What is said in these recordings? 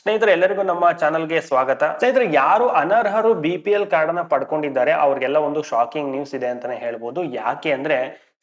ಸ್ನೇಹಿತರೆ, ಎಲ್ಲರಿಗೂ ನಮ್ಮ ಚಾನಲ್ಗೆ ಸ್ವಾಗತ. ಸ್ನೇಹಿತರೆ, ಯಾರು ಅನರ್ಹರು ಬಿ ಪಿ ಎಲ್ ಕಾರ್ಡ್ ಅನ್ನ ಪಡ್ಕೊಂಡಿದ್ದಾರೆ, ಅವ್ರಿಗೆಲ್ಲ ಒಂದು ಶಾಕಿಂಗ್ ನ್ಯೂಸ್ ಇದೆ ಅಂತಾನೆ ಹೇಳ್ಬೋದು. ಯಾಕೆ ಅಂದ್ರೆ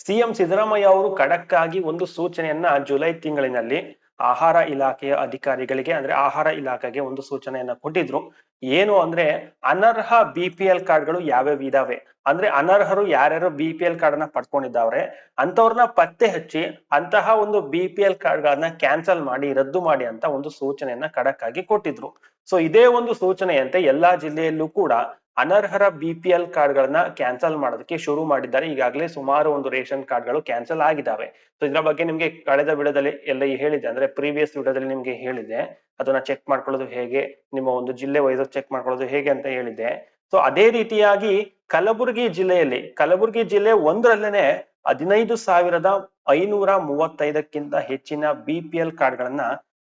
ಸಿಎಂ ಸಿದ್ದರಾಮಯ್ಯ ಅವರು ಖಡಕ್ ಆಗಿ ಒಂದು ಸೂಚನೆಯನ್ನ ಜುಲೈ ತಿಂಗಳಿನಲ್ಲಿ ಆಹಾರ ಇಲಾಖೆಯ ಅಧಿಕಾರಿಗಳಿಗೆ, ಅಂದ್ರೆ ಆಹಾರ ಇಲಾಖೆಗೆ ಒಂದು ಸೂಚನೆಯನ್ನ ಕೊಟ್ಟಿದ್ರು. ಏನು ಅಂದ್ರೆ ಅನರ್ಹ ಬಿ ಪಿ ಎಲ್ ಕಾರ್ಡ್ಗಳು ಯಾವ್ಯಾವ ಇದಾವೆ? ಅಂದ್ರೆ ಅನರ್ಹರು ಯಾರ್ಯಾರು ಬಿ ಪಿ ಎಲ್ ಕಾರ್ಡ್ ಅನ್ನ ಪಡ್ಕೊಂಡಿದ್ದಾವ್ರೆ ಅಂತವ್ರನ್ನ ಪತ್ತೆ ಹಚ್ಚಿ ಅಂತಹ ಒಂದು ಬಿ ಪಿ ಎಲ್ ಕಾರ್ಡ್ ಗಳನ್ನ ಕ್ಯಾನ್ಸಲ್ ಮಾಡಿ, ರದ್ದು ಮಾಡಿ ಅಂತ ಒಂದು ಸೂಚನೆಯನ್ನ ಖಡಕ್ ಆಗಿ ಕೊಟ್ಟಿದ್ರು. ಸೊ ಇದೇ ಒಂದು ಸೂಚನೆಯಂತೆ ಎಲ್ಲಾ ಜಿಲ್ಲೆಯಲ್ಲೂ ಕೂಡ ಅನರ್ಹರ ಬಿ ಪಿ ಎಲ್ ಕಾರ್ಡ್ ಗಳನ್ನ ಕ್ಯಾನ್ಸಲ್ ಮಾಡೋದಕ್ಕೆ ಶುರು ಮಾಡಿದ್ದಾರೆ. ಈಗಾಗಲೇ ಸುಮಾರು ಒಂದು ರೇಷನ್ ಕಾರ್ಡ್ಗಳು ಕ್ಯಾನ್ಸಲ್ ಆಗಿದ್ದಾವೆ. ಸೊ ಇದರ ಬಗ್ಗೆ ನಿಮ್ಗೆ ಕಳೆದ ವಿಡಿಯೋದಲ್ಲಿ ಎಲ್ಲ ಹೇಳಿದೆ ಅಂದ್ರೆ ಪ್ರೀವಿಯಸ್ ವಿಡಿಯೋದಲ್ಲಿ ನಿಮ್ಗೆ ಹೇಳಿದೆ ಅದನ್ನ ಚೆಕ್ ಮಾಡ್ಕೊಳ್ಳೋದು ಹೇಗೆ, ನಿಮ್ಮ ಒಂದು ಜಿಲ್ಲೆ ವೈಸ್ ಚೆಕ್ ಮಾಡ್ಕೊಳ್ಳೋದು ಹೇಗೆ ಅಂತ ಹೇಳಿದೆ ಸೊ ಅದೇ ರೀತಿಯಾಗಿ ಕಲಬುರಗಿ ಜಿಲ್ಲೆಯಲ್ಲಿ, ಕಲಬುರಗಿ ಜಿಲ್ಲೆ ಒಂದರಲ್ಲೇನೆ ಹದಿನೈದು ಸಾವಿರದ ಐನೂರ ಮೂವತ್ತೈದಕ್ಕಿಂತ ಹೆಚ್ಚಿನ ಬಿ ಪಿ ಎಲ್ ಕಾರ್ಡ್ ಗಳನ್ನ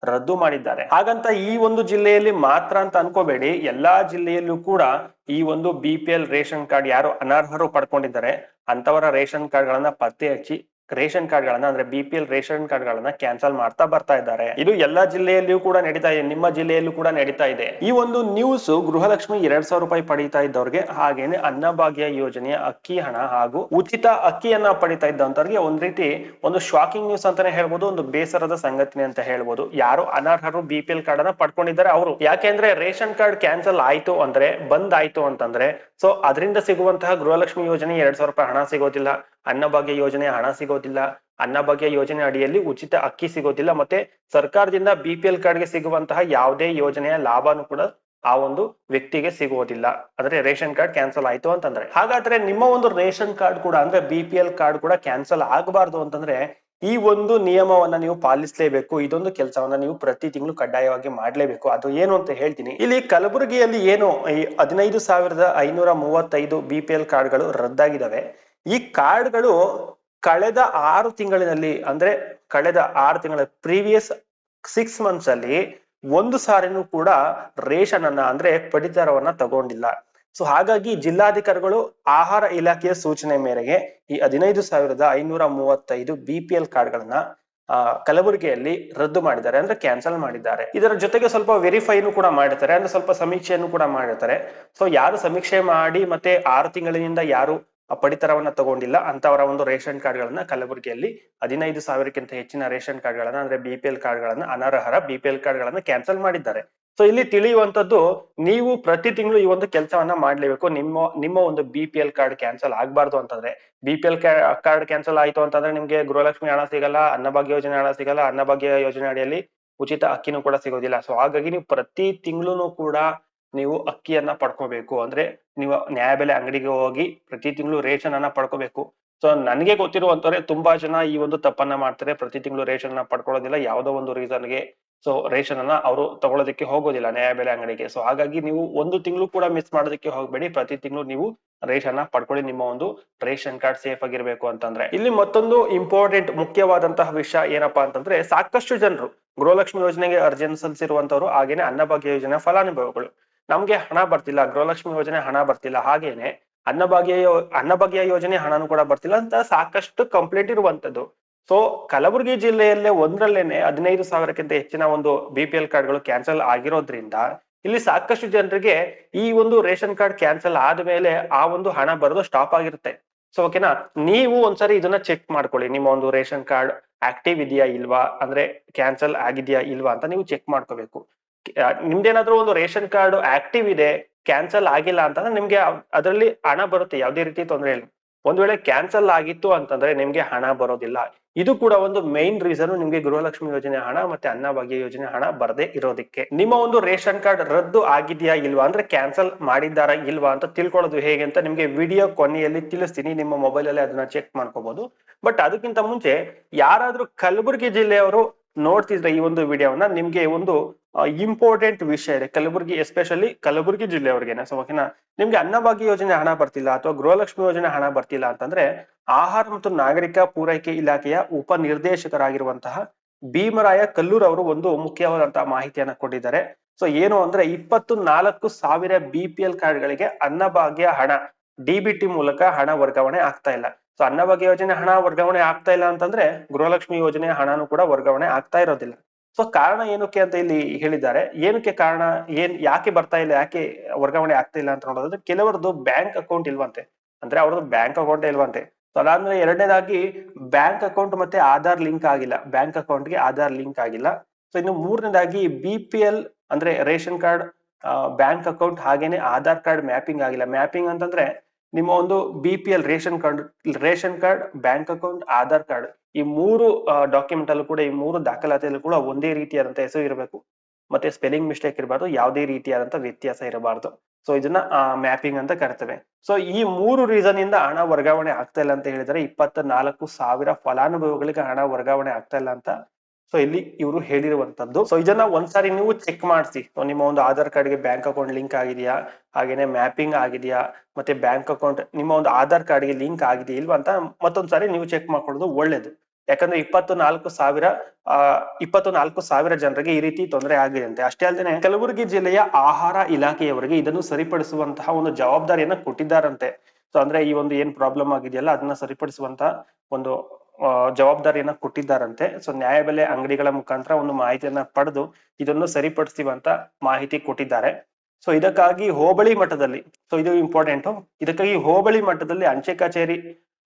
ರದ್ದು ಮಾಡಿದ್ದಾರೆ. ಹಾಗಂತ ಈ ಒಂದು ಜಿಲ್ಲೆಯಲ್ಲಿ ಮಾತ್ರ ಅಂತ ಅನ್ಕೋಬೇಡಿ. ಎಲ್ಲಾ ಜಿಲ್ಲೆಯಲ್ಲೂ ಕೂಡ ಈ ಒಂದು ಬಿ ರೇಷನ್ ಕಾರ್ಡ್ ಯಾರು ಅನರ್ಹರು ಪಡ್ಕೊಂಡಿದ್ದಾರೆ ಅಂತವರ ರೇಷನ್ ಕಾರ್ಡ್ ಗಳನ್ನ ಪತ್ತೆ ಹಚ್ಚಿ ರೇಷನ್ ಕಾರ್ಡ್ ಗಳನ್ನ ಅಂದ್ರೆ B P L ration card ಗಳನ್ನ ಕ್ಯಾನ್ಸಲ್ ಮಾಡ್ತಾ ಬರ್ತಾ ಇದ್ದಾರೆ. ಇದು ಎಲ್ಲಾ ಜಿಲ್ಲೆಯಲ್ಲಿಯೂ ಕೂಡ ನಡೀತಾ ಇದೆ, ನಿಮ್ಮ ಜಿಲ್ಲೆಯಲ್ಲೂ ಕೂಡ ನಡೀತಾ ಇದೆ. ಈ ಒಂದು ನ್ಯೂಸ್ ಗೃಹಲಕ್ಷ್ಮಿ ಎರಡ್ ಸಾವಿರ ರೂಪಾಯಿ ಪಡೀತಾ ಇದ್ದವ್ರಿಗೆ ಹಾಗೇನೆ ಅನ್ನಭಾಗ್ಯ ಯೋಜನೆಯ ಅಕ್ಕಿ ಹಣ ಹಾಗೂ ಉಚಿತ ಅಕ್ಕಿಯನ್ನ ಪಡಿತಾ ಇದ್ದಂತವ್ರಿಗೆ ಒಂದ್ ರೀತಿ ಒಂದು ಶಾಕಿಂಗ್ ನ್ಯೂಸ್ ಅಂತಾನೆ ಹೇಳ್ಬೋದು, ಒಂದು ಬೇಸರದ ಸಂಗತಿನೇ ಅಂತ ಹೇಳ್ಬೋದು. ಯಾರು ಅನರ್ಹರು ಬಿ ಪಿ ಎಲ್ ಕಾರ್ಡ್ ಅನ್ನ ಪಡ್ಕೊಂಡಿದ್ದಾರೆ ಅವರು. ಯಾಕೆಂದ್ರೆ ರೇಷನ್ ಕಾರ್ಡ್ ಕ್ಯಾನ್ಸಲ್ ಆಯ್ತು ಅಂದ್ರೆ, ಬಂದ್ ಆಯ್ತು ಅಂತಂದ್ರೆ, ಸೊ ಅದರಿಂದ ಸಿಗುವಂತಹ ಗೃಹಲಕ್ಷ್ಮಿ ಯೋಜನೆ ಎರಡ್ ಸಾವಿರ ರೂಪಾಯಿ ಹಣ ಸಿಗೋದಿಲ್ಲ. ಅನ್ನಭಾಗ್ಯ ಯೋಜನೆ ಹಣ ಸಿಗೋದಿಲ್ಲ. ಅನ್ನಭಾಗ್ಯ ಯೋಜನೆ ಅಡಿಯಲ್ಲಿ ಉಚಿತ ಅಕ್ಕಿ ಸಿಗೋದಿಲ್ಲ. ಮತ್ತೆ ಸರ್ಕಾರದಿಂದ ಬಿ ಪಿ ಎಲ್ ಕಾರ್ಡ್ಗೆ ಸಿಗುವಂತಹ ಯಾವುದೇ ಯೋಜನೆಯ ಲಾಭನೂ ಕೂಡ ಆ ಒಂದು ವ್ಯಕ್ತಿಗೆ ಸಿಗುವುದಿಲ್ಲ ಅಂದ್ರೆ ರೇಷನ್ ಕಾರ್ಡ್ ಕ್ಯಾನ್ಸಲ್ ಆಯ್ತು ಅಂತಂದ್ರೆ. ಹಾಗಾದ್ರೆ ನಿಮ್ಮ ಒಂದು ರೇಷನ್ ಕಾರ್ಡ್ ಕೂಡ ಅಂದ್ರೆ ಬಿ ಪಿ ಎಲ್ ಕಾರ್ಡ್ ಕೂಡ ಕ್ಯಾನ್ಸಲ್ ಆಗಬಾರ್ದು ಅಂತಂದ್ರೆ ಈ ಒಂದು ನಿಯಮವನ್ನ ನೀವು ಪಾಲಿಸಲೇಬೇಕು. ಇದೊಂದು ಕೆಲಸವನ್ನ ನೀವು ಪ್ರತಿ ತಿಂಗಳು ಕಡ್ಡಾಯವಾಗಿ ಮಾಡಲೇಬೇಕು. ಅದು ಏನು ಅಂತ ಹೇಳ್ತೀನಿ. ಇಲ್ಲಿ ಕಲಬುರಗಿಯಲ್ಲಿ ಏನು ಈ ಹದಿನೈದು ಸಾವಿರದ ಐನೂರ ಮೂವತ್ತೈದು ಬಿ ಪಿ ಎಲ್ ಕಾರ್ಡ್ಗಳು ರದ್ದಾಗಿದ್ದಾವೆ ಈ ಕಾರ್ಡ್ಗಳು ಕಳೆದ ಆರು ತಿಂಗಳಿನಲ್ಲಿ, ಅಂದ್ರೆ ಕಳೆದ ಆರು ತಿಂಗಳ ಪ್ರೀವಿಯಸ್ ಸಿಕ್ಸ್ ಮಂತ್ಸ್ ಅಲ್ಲಿ ಒಂದು ಸಾರಿನೂ ಕೂಡ ರೇಷನ್ ಅನ್ನ ಅಂದ್ರೆ ಪಡಿತರವನ್ನ ತಗೊಂಡಿಲ್ಲ. ಸೊ, ಹಾಗಾಗಿ ಜಿಲ್ಲಾಧಿಕಾರಿಗಳು ಆಹಾರ ಇಲಾಖೆಯ ಸೂಚನೆ ಮೇರೆಗೆ ಈ ಹದಿನೈದು ಸಾವಿರದ ಐನೂರ ಮೂವತ್ತೈದು ಬಿ ಪಿ ಎಲ್ ಕಾರ್ಡ್ಗಳನ್ನ ಕಲಬುರಗಿಯಲ್ಲಿ ರದ್ದು ಮಾಡಿದ್ದಾರೆ, ಅಂದ್ರೆ ಕ್ಯಾನ್ಸಲ್ ಮಾಡಿದ್ದಾರೆ. ಇದರ ಜೊತೆಗೆ ಸ್ವಲ್ಪ ವೆರಿಫೈನು ಕೂಡ ಮಾಡಿರ್ತಾರೆ, ಅಂದ್ರೆ ಸ್ವಲ್ಪ ಸಮೀಕ್ಷೆಯನ್ನು ಕೂಡ ಮಾಡಿರ್ತಾರೆ. ಸೊ, ಯಾರು ಸಮೀಕ್ಷೆ ಮಾಡಿ ಮತ್ತೆ ಆರು ತಿಂಗಳಿನಿಂದ ಯಾರು ಪಡಿತರವನ್ನ ತಗೊಂಡಿಲ್ಲ, ಅಂತವರ ಒಂದು ರೇಷನ್ ಕಾರ್ಡ್ ಗಳನ್ನ ಕಲಬುರಗಿಯಲ್ಲಿ ಹದಿನೈದು ಸಾವಿರಕ್ಕಿಂತ ಹೆಚ್ಚಿನ ರೇಷನ್ ಕಾರ್ಡ್ ಗಳನ್ನ ಅಂದ್ರೆ ಬಿ ಪಿ ಎಲ್ ಕಾರ್ಡ್ ಗಳನ್ನ ಅನರ್ಹರ ಬಿ ಪಿ ಎಲ್ ಕಾರ್ಡ್ ಗಳನ್ನ ಕ್ಯಾನ್ಸಲ್ ಮಾಡಿದ್ದಾರೆ. ಸೊ ಇಲ್ಲಿ ತಿಳಿಯುವಂತದ್ದು ನೀವು ಪ್ರತಿ ತಿಂಗಳು ಈ ಒಂದು ಕೆಲಸವನ್ನ ಮಾಡ್ಲೇಬೇಕು. ನಿಮ್ಮ ನಿಮ್ಮ ಒಂದು B P L card cancel ಆಗ್ಬಾರ್ದು ಅಂತಂದ್ರೆ B P L card cancel ಆಯ್ತು ಅಂತಂದ್ರೆ ನಿಮ್ಗೆ ಗೃಹಲಕ್ಷ್ಮಿ ಹಣ ಸಿಗಲ್ಲ, ಅನ್ನಭಾಗ್ಯ ಯೋಜನೆ ಹಣ ಸಿಗಲ್ಲ, ಅನ್ನಭಾಗ್ಯ ಯೋಜನೆ ಅಡಿಯಲ್ಲಿ ಉಚಿತ ಅಕ್ಕಿನೂ ಕೂಡ ಸಿಗೋದಿಲ್ಲ. ಸೊ ಹಾಗಾಗಿ ನೀವು ಪ್ರತಿ ತಿಂಗಳು ಕೂಡ ನೀವು ಅಕ್ಕಿಯನ್ನ ಪಡ್ಕೋಬೇಕು. ಅಂದ್ರೆ ನೀವು ನ್ಯಾಯಬೆಲೆ ಅಂಗಡಿಗೆ ಹೋಗಿ ಪ್ರತಿ ತಿಂಗಳು ರೇಷನ್ ಅನ್ನ ಪಡ್ಕೋಬೇಕು. ಸೊ ನನಗೆ ಗೊತ್ತಿರುವಂತವ್ರೆ ತುಂಬಾ ಜನ ಈ ಒಂದು ತಪ್ಪನ್ನ ಮಾಡ್ತಾರೆ. ಪ್ರತಿ ತಿಂಗಳು ರೇಷನ್ ಅನ್ನ ಪಡ್ಕೊಳ್ಳೋದಿಲ್ಲ. ಯಾವುದೋ ಒಂದು ರೀಸನ್ಗೆ ಸೊ ರೇಷನ್ ಅನ್ನ ಅವರು ತಗೊಳ್ಳೋದಕ್ಕೆ ಹೋಗೋದಿಲ್ಲ ನ್ಯಾಯಬೆಲೆ ಅಂಗಡಿಗೆ. ಸೊ ಹಾಗಾಗಿ ನೀವು ಒಂದು ತಿಂಗಳು ಕೂಡ ಮಿಸ್ ಮಾಡೋದಕ್ಕೆ ಹೋಗ್ಬೇಡಿ. ಪ್ರತಿ ತಿಂಗಳು ನೀವು ರೇಷನ್ ಪಡ್ಕೊಳ್ಳಿ. ನಿಮ್ಮ ಒಂದು ರೇಷನ್ ಕಾರ್ಡ್ ಸೇಫ್ ಆಗಿರ್ಬೇಕು ಅಂತಂದ್ರೆ. ಇಲ್ಲಿ ಮತ್ತೊಂದು ಇಂಪಾರ್ಟೆಂಟ್ ಮುಖ್ಯವಾದಂತಹ ವಿಷಯ ಏನಪ್ಪಾ ಅಂತಂದ್ರೆ ಸಾಕಷ್ಟು ಜನರು ಗೃಹಲಕ್ಷ್ಮಿ ಯೋಜನೆಗೆ ಅರ್ಜಿಯನ್ನು ಸಲ್ಲಿಸಿರುವಂತವರು ಹಾಗೇನೆ ಅನ್ನಭಾಗ್ಯ ಯೋಜನೆ ಫಲಾನುಭವಿಗಳು. ನಮ್ಗೆ ಹಣ ಬರ್ತಿಲ್ಲ, ಗೃಹಲಕ್ಷ್ಮಿ ಯೋಜನೆ ಹಣ ಬರ್ತಿಲ್ಲ, ಹಾಗೇನೆ ಅನ್ನಭಾಗ್ಯ ಅನ್ನಭಾಗ್ಯ ಯೋಜನೆ ಹಣನೂ ಕೂಡ ಬರ್ತಿಲ್ಲ ಅಂತ ಸಾಕಷ್ಟು ಕಂಪ್ಲೇಂಟ್ ಇರುವಂತದ್ದು. ಸೊ ಕಲಬುರಗಿ ಜಿಲ್ಲೆಯಲ್ಲೇ ಒಂದ್ರಲ್ಲೇನೆ ಹದಿನೈದು ಸಾವಿರಕ್ಕಿಂತ ಹೆಚ್ಚಿನ ಒಂದು ಬಿ ಪಿ ಎಲ್ ಕಾರ್ಡ್ಗಳು ಕ್ಯಾನ್ಸಲ್ ಆಗಿರೋದ್ರಿಂದ ಇಲ್ಲಿ ಸಾಕಷ್ಟು ಜನರಿಗೆ ಈ ಒಂದು ರೇಷನ್ ಕಾರ್ಡ್ ಕ್ಯಾನ್ಸಲ್ ಆದ್ಮೇಲೆ ಆ ಒಂದು ಹಣ ಬರೋದು ಸ್ಟಾಪ್ ಆಗಿರುತ್ತೆ. ಸೊ ಓಕೆನಾ ನೀವು ಒಂದ್ಸರಿ ಇದನ್ನ ಚೆಕ್ ಮಾಡ್ಕೊಳ್ಳಿ. ನಿಮ್ಮ ಒಂದು ರೇಷನ್ ಕಾರ್ಡ್ ಆಕ್ಟಿವ್ ಇದೆಯಾ ಇಲ್ವಾ? ಅಂದ್ರೆ ಕ್ಯಾನ್ಸಲ್ ಆಗಿದೆಯಾ ಇಲ್ವಾ ಅಂತ ನೀವು ಚೆಕ್ ಮಾಡ್ಕೋಬೇಕು. ನಿಮ್ದೇನಾದ್ರೂ ಒಂದು ರೇಷನ್ ಕಾರ್ಡ್ ಆಕ್ಟಿವ್ ಇದೆ, ಕ್ಯಾನ್ಸಲ್ ಆಗಿಲ್ಲ ಅಂತಂದ್ರೆ ನಿಮ್ಗೆ ಅದರಲ್ಲಿ ಹಣ ಬರುತ್ತೆ, ಯಾವುದೇ ರೀತಿ ತೊಂದರೆ ಇಲ್ಲ. ಒಂದ್ ವೇಳೆ ಕ್ಯಾನ್ಸಲ್ ಆಗಿತ್ತು ಅಂತಂದ್ರೆ ನಿಮ್ಗೆ ಹಣ ಬರೋದಿಲ್ಲ. ಇದು ಕೂಡ ಒಂದು ಮೇನ್ ರೀಸನ್ ನಿಮ್ಗೆ ಗೃಹಲಕ್ಷ್ಮಿ ಯೋಜನೆ ಹಣ ಮತ್ತೆ ಅನ್ನಭಾಗ್ಯ ಯೋಜನೆ ಹಣ ಬರದೇ ಇರೋದಕ್ಕೆ. ನಿಮ್ಮ ಒಂದು ರೇಷನ್ ಕಾರ್ಡ್ ರದ್ದು ಆಗಿದೆಯಾ ಇಲ್ವಾ ಅಂದ್ರೆ ಕ್ಯಾನ್ಸಲ್ ಮಾಡಿದ್ದಾರಾ ಇಲ್ವಾ ಅಂತ ತಿಳ್ಕೊಳ್ಳೋದು ಹೇಗೆ ಅಂತ ನಿಮ್ಗೆ ವಿಡಿಯೋ ಕೊನೆಯಲ್ಲಿ ತಿಳಿಸ್ತೀನಿ. ನಿಮ್ಮ ಮೊಬೈಲ್ ಅಲ್ಲಿ ಅದನ್ನ ಚೆಕ್ ಮಾಡ್ಕೋಬಹುದು ಬಟ್ ಅದಕ್ಕಿಂತ ಮುಂಚೆ ಯಾರಾದ್ರೂ ಕಲಬುರಗಿ ಜಿಲ್ಲೆಯವರು ನೋಡ್ತಿದ್ರೆ ಈ ಒಂದು ವಿಡಿಯೋವನ್ನ ನಿಮ್ಗೆ ಒಂದು ಇಂಪಾರ್ಟೆಂಟ್ ವಿಷಯ ಇದೆ. ಕಲಬುರಗಿ ಎಸ್ಪೆಷಲಿ ಕಲಬುರಗಿ ಜಿಲ್ಲೆಯವರಿಗೆ ಸೊ ಓಕೆನಾ ನಿಮ್ಗೆ ಅನ್ನಭಾಗ್ಯ ಯೋಜನೆ ಹಣ ಬರ್ತಿಲ್ಲ ಅಥವಾ ಗೃಹಲಕ್ಷ್ಮಿ ಯೋಜನೆ ಹಣ ಬರ್ತಿಲ್ಲ ಅಂತಂದ್ರೆ ಆಹಾರ ಮತ್ತು ನಾಗರಿಕ ಪೂರೈಕೆ ಇಲಾಖೆಯ ಉಪ ನಿರ್ದೇಶಕರಾಗಿರುವಂತಹ ಭೀಮರಾಯ ಕಲ್ಲೂರ್ ಅವರು ಒಂದು ಮುಖ್ಯವಾದಂತಹ ಮಾಹಿತಿಯನ್ನ ಕೊಟ್ಟಿದ್ದಾರೆ. ಸೊ ಏನು ಅಂದ್ರೆ ಇಪ್ಪತ್ತು ನಾಲ್ಕು ಸಾವಿರ ಬಿ ಪಿ ಎಲ್ ಕಾರ್ಡ್ಗಳಿಗೆ ಅನ್ನಭಾಗ್ಯ ಹಣ ಡಿಬಿಟಿ ಮೂಲಕ ಹಣ ವರ್ಗಾವಣೆ ಆಗ್ತಾ ಇಲ್ಲ. ಸೊ ಅನ್ನಭಾಗ್ಯ ಯೋಜನೆ ಹಣ ವರ್ಗಾವಣೆ ಆಗ್ತಾ ಇಲ್ಲ ಅಂತಂದ್ರೆ ಗೃಹಲಕ್ಷ್ಮಿ ಯೋಜನೆ ಹಣನೂ ಕೂಡ ವರ್ಗಾವಣೆ ಆಗ್ತಾ ಇರೋದಿಲ್ಲ. ಸೊ ಕಾರಣ ಏನಕ್ಕೆ ಅಂತ ಇಲ್ಲಿ ಹೇಳಿದ್ದಾರೆ. ಏನಕ್ಕೆ ಕಾರಣ? ಏನ್, ಯಾಕೆ ಬರ್ತಾ ಇಲ್ಲ? ಯಾಕೆ ವರ್ಗಾವಣೆ ಆಗ್ತಾ ಇಲ್ಲ ಅಂತ ನೋಡೋದ್ರೆ ಕೆಲವರದ್ದು ಬ್ಯಾಂಕ್ ಅಕೌಂಟ್ ಇಲ್ವಂತೆ. ಅಂದ್ರೆ ಅವ್ರದ್ದು ಬ್ಯಾಂಕ್ ಅಕೌಂಟ್ ಇಲ್ವಂತೆ. ಸೊ ಅದಾದ್ಮೇಲೆ ಎರಡನೇದಾಗಿ ಬ್ಯಾಂಕ್ ಅಕೌಂಟ್ ಮತ್ತೆ ಆಧಾರ್ ಲಿಂಕ್ ಆಗಿಲ್ಲ. ಬ್ಯಾಂಕ್ ಅಕೌಂಟ್ಗೆ ಆಧಾರ್ ಲಿಂಕ್ ಆಗಿಲ್ಲ. ಸೊ ಇನ್ನು ಮೂರನೇದಾಗಿ ಬಿ ಪಿ ಎಲ್ ಅಂದ್ರೆ ರೇಷನ್ ಕಾರ್ಡ್ ಬ್ಯಾಂಕ್ ಅಕೌಂಟ್ ಹಾಗೇನೆ ಆಧಾರ್ ಕಾರ್ಡ್ ಮ್ಯಾಪಿಂಗ್ ಆಗಿಲ್ಲ. ಮ್ಯಾಪಿಂಗ್ ಅಂತಂದ್ರೆ ನಿಮ್ಮ ಒಂದು B P L ration card ration card, bank account, Aadhaar card ಈ ಮೂರು ಡಾಕ್ಯುಮೆಂಟ್ ಅಲ್ಲೂ ಕೂಡ ಈ ಮೂರು ದಾಖಲಾತಿಯಲ್ಲೂ ಕೂಡ ಒಂದೇ ರೀತಿಯಾದಂತ ಹೆಸರು ಇರಬೇಕು. ಮತ್ತೆ ಸ್ಪೆಲ್ಲಿಂಗ್ ಮಿಸ್ಟೇಕ್ ಇರಬಾರ್ದು, ಯಾವುದೇ ರೀತಿಯಾದಂತ ವ್ಯತ್ಯಾಸ ಇರಬಾರ್ದು. ಸೊ ಇದನ್ನ ಮ್ಯಾಪಿಂಗ್ ಅಂತ ಕರಿತೇವೆ. ಸೊ ಈ ಮೂರು ರೀಸನ್ ಇಂದ ಹಣ ವರ್ಗಾವಣೆ ಆಗ್ತಾ ಇಲ್ಲ ಅಂತ ಹೇಳಿದರೆ ಇಪ್ಪತ್ತ ನಾಲ್ಕು ಸಾವಿರ ಫಲಾನುಭವಿಗಳಿಗೆ ಹಣ ವರ್ಗಾವಣೆ ಆಗ್ತಾ ಇಲ್ಲ ಅಂತ ಸೊ ಇಲ್ಲಿ ಇವರು ಹೇಳಿರುವಂತದ್ದು. ಸೊ ಇದನ್ನ ಒಂದ್ಸಾರಿ ನೀವು ಚೆಕ್ ಮಾಡಿಸಿ. ನಿಮ್ಮ ಒಂದು ಆಧಾರ್ ಕಾರ್ಡ್ಗೆ ಬ್ಯಾಂಕ್ ಅಕೌಂಟ್ ಲಿಂಕ್ ಆಗಿದೆಯಾ? ಹಾಗೇನೆ ಮ್ಯಾಪಿಂಗ್ ಆಗಿದೆಯಾ? ಮತ್ತೆ ಬ್ಯಾಂಕ್ ಅಕೌಂಟ್ ನಿಮ್ಮ ಒಂದು ಆಧಾರ್ ಕಾರ್ಡ್ಗೆ ಲಿಂಕ್ ಆಗಿದೆಯಾ ಇಲ್ವಾ ಅಂತ ಮತ್ತೊಂದ್ಸಾರಿ ನೀವು ಚೆಕ್ ಮಾಡ್ಕೊಳ್ಳೋದು ಒಳ್ಳೇದು. ಯಾಕಂದ್ರೆ ಇಪ್ಪತ್ತು ನಾಲ್ಕು ಸಾವಿರ, ಆ ಇಪ್ಪತ್ತು ನಾಲ್ಕು ಸಾವಿರ ಜನರಿಗೆ ಈ ರೀತಿ ತೊಂದರೆ ಆಗಿದೆ ಅಂತೆ ಅಷ್ಟೇ ಅಲ್ಲದೆ ಕಲಬುರಗಿ ಜಿಲ್ಲೆಯ ಆಹಾರ ಇಲಾಖೆಯವರಿಗೆ ಇದನ್ನು ಸರಿಪಡಿಸುವಂತಹ ಒಂದು ಜವಾಬ್ದಾರಿಯನ್ನ ಕೊಟ್ಟಿದ್ದಾರಂತೆ. ಸೊ ಅಂದ್ರೆ ಈ ಒಂದು ಏನ್ ಪ್ರಾಬ್ಲಮ್ ಆಗಿದೆಯಲ್ಲ, ಅದನ್ನ ಸರಿಪಡಿಸುವಂತಹ ಒಂದು ಜವಾಬ್ದಾರಿಯನ್ನ ಕೊಟ್ಟಿದ್ದಾರಂತೆ. ಸೊ ನ್ಯಾಯಬೆಲೆ ಅಂಗಡಿಗಳ ಮುಖಾಂತರ ಒಂದು ಮಾಹಿತಿಯನ್ನ ಪಡೆದು ಇದನ್ನು ಸರಿಪಡಿಸ್ತೀವಂತ ಮಾಹಿತಿ ಕೊಟ್ಟಿದ್ದಾರೆ. ಸೊ ಇದಕ್ಕಾಗಿ ಹೋಬಳಿ ಮಟ್ಟದಲ್ಲಿ ಸೊ ಇದು ಇಂಪಾರ್ಟೆಂಟ್ ಇದಕ್ಕಾಗಿ ಹೋಬಳಿ ಮಟ್ಟದಲ್ಲಿ ಅಂಚೆ ಕಚೇರಿ,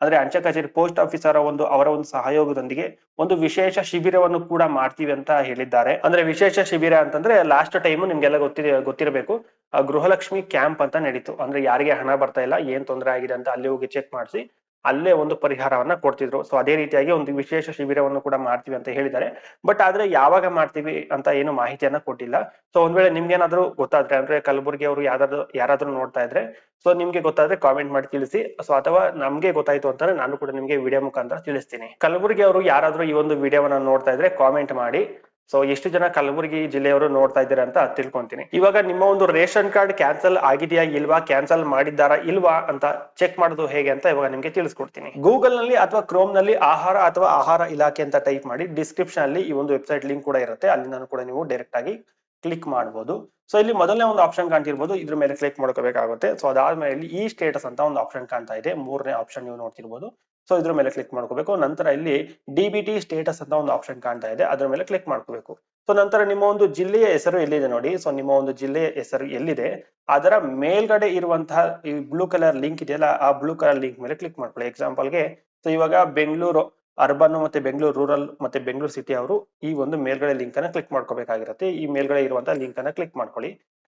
ಅಂದ್ರೆ ಅಂಚೆ ಕಚೇರಿ ಪೋಸ್ಟ್ ಆಫೀಸರ್ ಒಂದು, ಅವರ ಒಂದು ಸಹಯೋಗದೊಂದಿಗೆ ಒಂದು ವಿಶೇಷ ಶಿಬಿರವನ್ನು ಕೂಡ ಮಾಡ್ತೀವಿ ಅಂತ ಹೇಳಿದ್ದಾರೆ. ಅಂದ್ರೆ ವಿಶೇಷ ಶಿಬಿರ ಅಂತಂದ್ರೆ ಲಾಸ್ಟ್ ಟೈಮ್ ನಿಮ್ಗೆಲ್ಲ ಗೊತ್ತಿದೆ, ಗೊತ್ತಿರಬೇಕು. ಗೃಹಲಕ್ಷ್ಮಿ ಕ್ಯಾಂಪ್ ಅಂತ ನಡೀತು. ಅಂದ್ರೆ ಯಾರಿಗೆ ಹಣ ಬರ್ತಾ ಇಲ್ಲ, ಏನ್ ತೊಂದರೆ ಆಗಿದೆ ಅಂತ ಅಲ್ಲಿ ಹೋಗಿ ಚೆಕ್ ಮಾಡಿಸಿ. ಅಲ್ಲೇ ಒಂದು ಪರಿಹಾರವನ್ನ ಕೊಡ್ತಿದ್ರು. ಸೊ ಅದೇ ರೀತಿಯಾಗಿ ಒಂದು ವಿಶೇಷ ಶಿಬಿರವನ್ನು ಕೂಡ ಮಾಡ್ತೀವಿ ಅಂತ ಹೇಳಿದ್ದಾರೆ. ಬಟ್ ಆದ್ರೆ ಯಾವಾಗ ಮಾಡ್ತೀವಿ ಅಂತ ಏನು ಮಾಹಿತಿಯನ್ನ ಕೊಟ್ಟಿಲ್ಲ. ಸೊ ಒಂದ್ ವೇಳೆ ನಿಮ್ಗೆ ಏನಾದ್ರು ಗೊತ್ತಾದ್ರೆ, ಅಂದ್ರೆ ಕಲಬುರಗಿ ಅವರು ಯಾರಾದ್ರೂ ಯಾರಾದ್ರೂ ನೋಡ್ತಾ ಇದ್ರೆ ಸೊ ನಿಮ್ಗೆ ಗೊತ್ತಾದ್ರೆ ಕಾಮೆಂಟ್ ಮಾಡಿ ತಿಳಿಸಿ. ಸೊ ಅಥವಾ ನಮ್ಗೆ ಗೊತ್ತಾಯ್ತು ಅಂತಂದ್ರೆ ನಾನು ಕೂಡ ನಿಮ್ಗೆ ವಿಡಿಯೋ ಮುಖಾಂತರ ತಿಳಿಸ್ತೀನಿ. ಕಲಬುರಗಿ ಅವರು ಯಾರಾದ್ರೂ ಈ ಒಂದು ವಿಡಿಯೋವನ್ನ ನೋಡ್ತಾ ಇದ್ರೆ ಕಾಮೆಂಟ್ ಮಾಡಿ. ಸೊ ಎಷ್ಟು ಜನ ಕಲಬುರಗಿ ಜಿಲ್ಲೆಯವರು ನೋಡ್ತಾ ಇದ್ದೀರಾ ಅಂತ ತಿಳ್ಕೊಂತೀನಿ. ಇವಾಗ ನಿಮ್ಮ ಒಂದು ರೇಷನ್ ಕಾರ್ಡ್ ಕ್ಯಾನ್ಸಲ್ ಆಗಿದೆಯಾ ಇಲ್ವಾ, ಕ್ಯಾನ್ಸಲ್ ಮಾಡಿದ್ದಾರಾ ಇಲ್ವಾ ಅಂತ ಚೆಕ್ ಮಾಡೋದು ಹೇಗೆ ಅಂತ ಇವಾಗ ನಿಮ್ಗೆ ತಿಳಿಸ್ಕೊಡ್ತೀನಿ. ಗೂಗಲ್ನಲ್ಲಿ ಅಥವಾ ಕ್ರೋಮ್ನಲ್ಲಿ ಆಹಾರ ಅಥವಾ ಆಹಾರ ಇಲಾಖೆ ಅಂತ ಟೈಪ್ ಮಾಡಿ ಡಿಸ್ಕ್ರಿಪ್ಷನ್ ಅಲ್ಲಿ ಈ ಒಂದು ವೆಬ್ಸೈಟ್ ಲಿಂಕ್ ಕೂಡ ಇರುತ್ತೆ. ಅಲ್ಲಿ ನಾನು ಕೂಡ ನೀವು ಡೈರೆಕ್ಟ್ ಆಗಿ ಕ್ಲಿಕ್ ಮಾಡಬಹುದು ಸೊ ಇಲ್ಲಿ ಮೊದಲನೇ ಒಂದು ಆಪ್ಷನ್ ಕಾಣ್ತಿರ್ಬೋದು. ಇದ್ರ ಮೇಲೆ ಕ್ಲಿಕ್ ಮಾಡ್ಕೋಬೇಕಾಗುತ್ತೆ. ಸೊ ಅದಾದ್ಮೇಲೆ ಇಲ್ಲಿ ಈ ಸ್ಟೇಟಸ್ ಅಂತ ಒಂದು ಆಪ್ಷನ್ ಕಾಣ್ತಾ ಇದೆ. ಮೂರನೇ ಆಪ್ಷನ್ ನೀವು ನೋಡ್ತಿರ್ಬೋದು. ಸೊ ಇದ್ರ ಮೇಲೆ ಕ್ಲಿಕ್ ಮಾಡ್ಕೋಬೇಕು. ನಂತರ ಇಲ್ಲಿ ಡಿ ಸ್ಟೇಟಸ್ ಅಂತ ಒಂದು ಆಪ್ಷನ್ ಕಾಣ್ತಾ ಇದೆ. ಅದ್ರ ಮೇಲೆ ಕ್ಲಿಕ್ ಮಾಡ್ಕೋಬೇಕು. ಸೊ ನಂತರ ನಿಮ್ಮ ಒಂದು ಜಿಲ್ಲೆಯ ಹೆಸರು ಎಲ್ಲಿದೆ ನೋಡಿ. ಸೊ ನಿಮ್ಮ ಒಂದು ಜಿಲ್ಲೆಯ ಹೆಸರು ಎಲ್ಲಿದೆ? ಅದರ ಮೇಲ್ಗಡೆ ಇರುವಂತಹ ಈ ಬ್ಲೂ ಕಲರ್ ಲಿಂಕ್ ಇದೆಯಲ್ಲ, ಆ ಬ್ಲೂ ಕಲರ್ ಲಿಂಕ್ ಮೇಲೆ ಕ್ಲಿಕ್ ಮಾಡ್ಕೊಳ್ಳಿ. ಎಕ್ಸಾಂಪಲ್ಗೆ ಸೊ ಇವಾಗ ಬೆಂಗಳೂರು ಅರ್ಬನ್ ಮತ್ತೆ ಬೆಂಗಳೂರು ರೂರಲ್ ಮತ್ತೆ ಬೆಂಗಳೂರು ಸಿಟಿ ಅವರು ಈ ಒಂದು ಮೇಲ್ಗಡೆ ಲಿಂಕ್ ಅನ್ನ ಕ್ಲಿಕ್ ಮಾಡ್ಕೋಬೇಕಾಗಿರುತ್ತೆ. ಈ ಮೇಲ್ಗಡೆ ಇರುವಂತಹ ಲಿಂಕ್ ಅನ್ನ ಕ್ಲಿಕ್ ಮಾಡ್ಕೊಳ್ಳಿ.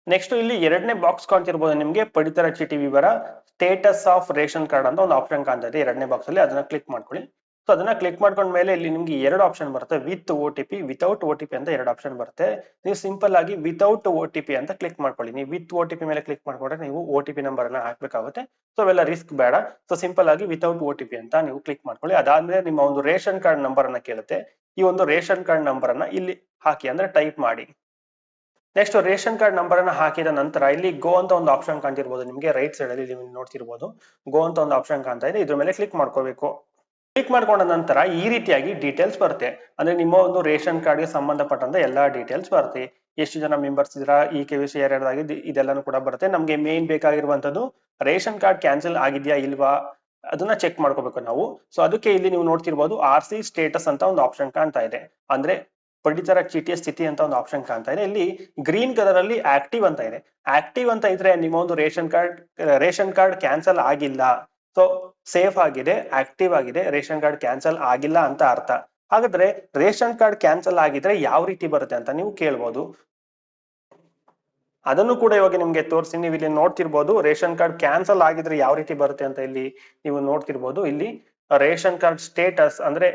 ನೆಕ್ಸ್ಟ್ ಇಲ್ಲಿ ಎರಡನೇ ಬಾಕ್ಸ್ ಕಾಣ್ತಿರ್ಬೋದು ನಿಮ್ಗೆ, ಪಡಿತರ ಚೀಟಿ ವಿವರ ಸ್ಟೇಟಸ್ ಆಫ್ ರೇಷನ್ ಕಾರ್ಡ್ ಅಂತ ಒಂದು ಆಪ್ಷನ್ ಕಾಣ್ತಾ ಇದೆ ಎರಡನೇ ಬಾಕ್ಸ್ ಅಲ್ಲಿ. ಅದನ್ನ ಕ್ಲಿಕ್ ಮಾಡ್ಕೊಳ್ಳಿ. ಸೊ ಅದನ್ನ ಕ್ಲಿಕ್ ಮಾಡ್ಕೊಂಡ ಮೇಲೆ ಇಲ್ಲಿ ನಿಮ್ಗೆ ಎರಡು ಆಪ್ಷನ್ ಬರುತ್ತೆ. With O T P without O T P ಅಂತ ಎರಡು ಆಪ್ಷನ್ ಬರುತ್ತೆ. ನೀವು ಸಿಂಪಲ್ ಆಗಿ ವಿತೌಟ್ ಓ ಟಿ ಪಿ ಅಂತ ಕ್ಲಿಕ್ ಮಾಡ್ಕೊಳ್ಳಿ. ನೀವು ವಿತ್ ಓ ಟಿ ಪಿ ಮೇಲೆ ಕ್ಲಿಕ್ ಮಾಡ್ಕೊಂಡ್ರೆ ನೀವು ಓ ಟಿ ನಂಬರ್ ಅನ್ನ ಹಾಕ್ಬೇಕಾಗುತ್ತೆ. ಸೊ ಅವೆಲ್ಲ ರಿಸ್ಕ್ ಬೇಡ. ಸೊ ಸಿಂಪಲ್ ಆಗಿ ವಿತೌಟ್ ಓ ಅಂತ ನೀವು ಕ್ಲಿಕ್ ಮಾಡ್ಕೊಳ್ಳಿ. ಅದಾದ್ರೆ ನಿಮ್ಮ ಒಂದು ರೇಷನ್ ಕಾರ್ಡ್ ನಂಬರ್ ಅನ್ನ ಕೇಳುತ್ತೆ. ಈ ಒಂದು ರೇಷನ್ ಕಾರ್ಡ್ ನಂಬರ್ ಅನ್ನ ಇಲ್ಲಿ ಹಾಕಿ ಅಂದ್ರೆ ಟೈಪ್ ಮಾಡಿ. ನೆಕ್ಸ್ಟ್ ರೇಷನ್ ಕಾರ್ಡ್ ನಂಬರ್ ಅನ್ನ ಹಾಕಿದ ನಂತರ ಇಲ್ಲಿ ಗೋ ಅಂತ ಒಂದು ಆಪ್ಷನ್ ಕಾಣ್ತಿರ್ಬೋದು. ನಿಮಗೆ ರೈಟ್ ಸೈಡ್ ಅಲ್ಲಿ ನೀವು ನೋಡ್ತಿರ್ಬೋದು. ಗೋ ಅಂತ ಒಂದು ಆಪ್ಷನ್ ಕಾಣ್ತಾ ಇದೆ. ಇದ್ರ ಮೇಲೆ ಕ್ಲಿಕ್ ಮಾಡ್ಕೋಬೇಕು. ಕ್ಲಿಕ್ ಮಾಡ್ಕೊಂಡ ನಂತರ ಈ ರೀತಿಯಾಗಿ ಡೀಟೇಲ್ಸ್ ಬರುತ್ತೆ. ಅಂದ್ರೆ ನಿಮ್ಮ ಒಂದು ರೇಷನ್ ಕಾರ್ಡ್ಗೆ ಸಂಬಂಧಪಟ್ಟಂತ ಎಲ್ಲಾ ಡೀಟೇಲ್ಸ್ ಬರುತ್ತೆ. ಎಷ್ಟು ಜನ ಮೆಂಬರ್ಸ್ ಇದ್ರ ಈ ಕೆ ವಿ ಸಿ ಎರಡಾಗಿ ಇದೆಲ್ಲಾನು ಕೂಡ ಬರುತ್ತೆ. ನಮ್ಗೆ ಮೇನ್ ಬೇಕಾಗಿರುವಂತದ್ದು ರೇಷನ್ ಕಾರ್ಡ್ ಕ್ಯಾನ್ಸಲ್ ಆಗಿದ್ಯಾ ಇಲ್ವಾ? ಅದನ್ನ ಚೆಕ್ ಮಾಡ್ಕೋಬೇಕು ನಾವು. ಸೊ ಅದಕ್ಕೆ ಇಲ್ಲಿ ನೀವು ನೋಡ್ತಿರ್ಬೋದು ಆರ್ ಸಿ ಸ್ಟೇಟಸ್ ಅಂತ ಒಂದು ಆಪ್ಷನ್ ಕಾಣ್ತಾ ಇದೆ. ಅಂದ್ರೆ ಪಡಿತರ ಚೀಟಿಯ ಸ್ಥಿತಿ ಅಂತ ಒಂದು ಆಪ್ಷನ್ ಕಾಣ್ತಾ ಇದೆ. ಇಲ್ಲಿ ಗ್ರೀನ್ ಕಲರ್ ಅಲ್ಲಿ ಆಕ್ಟಿವ್ ಅಂತ ಇದೆ. ಆಕ್ಟಿವ್ ಅಂತ ಇದ್ರೆ ನಿಮ್ಮ ಒಂದು ration card ration card cancel ಆಗಿಲ್ಲ. ಸೊ ಸೇಫ್ ಆಗಿದೆ ಆಕ್ಟಿವ್ ಆಗಿದೆ, ರೇಷನ್ ಕಾರ್ಡ್ ಕ್ಯಾನ್ಸಲ್ ಆಗಿಲ್ಲ ಅಂತ ಅರ್ಥ. ಹಾಗಾದ್ರೆ ರೇಷನ್ ಕಾರ್ಡ್ ಕ್ಯಾನ್ಸಲ್ ಆಗಿದ್ರೆ ಯಾವ ರೀತಿ ಬರುತ್ತೆ ಅಂತ ನೀವು ಕೇಳ್ಬೋದು. ಅದನ್ನು ಕೂಡ ಇವಾಗ ನಿಮ್ಗೆ ತೋರಿಸಿ, ನೀವು ಇಲ್ಲಿ ನೋಡ್ತಿರ್ಬೋದು, ರೇಷನ್ ಕಾರ್ಡ್ ಕ್ಯಾನ್ಸಲ್ ಆಗಿದ್ರೆ ಯಾವ ರೀತಿ ಬರುತ್ತೆ ಅಂತ ಇಲ್ಲಿ ನೀವು ನೋಡ್ತಿರ್ಬೋದು. ಇಲ್ಲಿ ರೇಷನ್ ಕಾರ್ಡ್ ಸ್ಟೇಟಸ್ ಅಂದ್ರೆ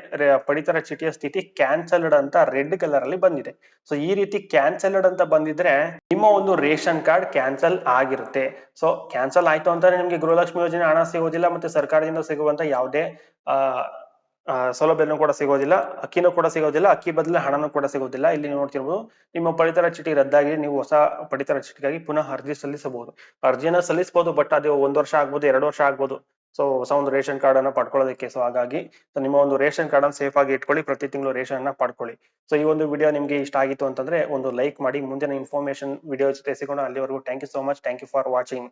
ಪಡಿತರ ಚೀಟಿಯ ಸ್ಥಿತಿ ಕ್ಯಾನ್ಸಲ್ಡ್ ಅಂತ ರೆಡ್ ಕಲರ್ ಅಲ್ಲಿ ಬಂದಿದೆ. ಸೊ ಈ ರೀತಿ ಕ್ಯಾನ್ಸಲ್ಡ್ ಅಂತ ಬಂದಿದ್ರೆ ನಿಮ್ಮ ಒಂದು ರೇಷನ್ ಕಾರ್ಡ್ ಕ್ಯಾನ್ಸಲ್ ಆಗಿರುತ್ತೆ. ಸೊ ಕ್ಯಾನ್ಸಲ್ ಆಯ್ತು ಅಂತಾನೆ ನಿಮ್ಗೆ ಗೃಹಲಕ್ಷ್ಮಿ ಯೋಜನೆ ಹಣ ಸಿಗೋದಿಲ್ಲ ಮತ್ತೆ ಸರ್ಕಾರದಿಂದ ಸಿಗುವಂತ ಯಾವುದೇ ಸೌಲಭ್ಯನೂ ಕೂಡ ಸಿಗೋದಿಲ್ಲ, ಅಕ್ಕಿನೂ ಕೂಡ ಸಿಗೋದಿಲ್ಲ, ಅಕ್ಕಿ ಬದಲು ಹಣನೂ ಕೂಡ ಸಿಗೋದಿಲ್ಲ. ಇಲ್ಲಿ ನೋಡ್ತಿರ್ಬೋದು, ನಿಮ್ಮ ಪಡಿತರ ಚೀಟಿ ರದ್ದಾಗಿ ನೀವು ಹೊಸ ಪಡಿತರ ಚೀಟಿಗಾಗಿ ಪುನಃ ಅರ್ಜಿ ಸಲ್ಲಿಸಬಹುದು. ಅರ್ಜಿನ ಸಲ್ಲಿಸಬಹುದು ಬಟ್ ಅದು ಒಂದು ವರ್ಷ ಆಗ್ಬೋದು, ಎರಡು ವರ್ಷ ಆಗ್ಬೋದು. ಸೊ ಹೊಸ ಒಂದು ರೇಷನ್ ಕಾರ್ಡ್ ಅನ್ನ ಪಡ್ಕೊಳ್ಳೋದಕ್ಕೆ. ಸೊ ಹಾಗಾಗಿ ಸೊ ನಿಮ್ಮ ಒಂದು ರೇಷನ್ ಕಾರ್ಡ್ ಅನ್ನು ಸೇಫ್ ಆಗಿ ಇಟ್ಕೊಳ್ಳಿ, ಪ್ರತಿ ತಿಂಗಳು ರೇಷನ್ ಅನ್ನ ಪಡ್ಕೊಳ್ಳಿ. ಸೊ ಈ ಒಂದು ವಿಡಿಯೋ ನಿಮ್ಗೆ ಇಷ್ಟ ಆಗಿತ್ತು ಅಂತಂದ್ರೆ, ಒಂದು ಲೈಕ್ ಮಾಡಿ, ಮುಂದಿನ ಇನ್ಫಾರ್ಮೇಶನ್ ವಿಡಿಯೋ ಜೊತೆ ಸಿಗೋಣ. ಅಲ್ಲಿವರೆಗೂ thank you so much thank you for watching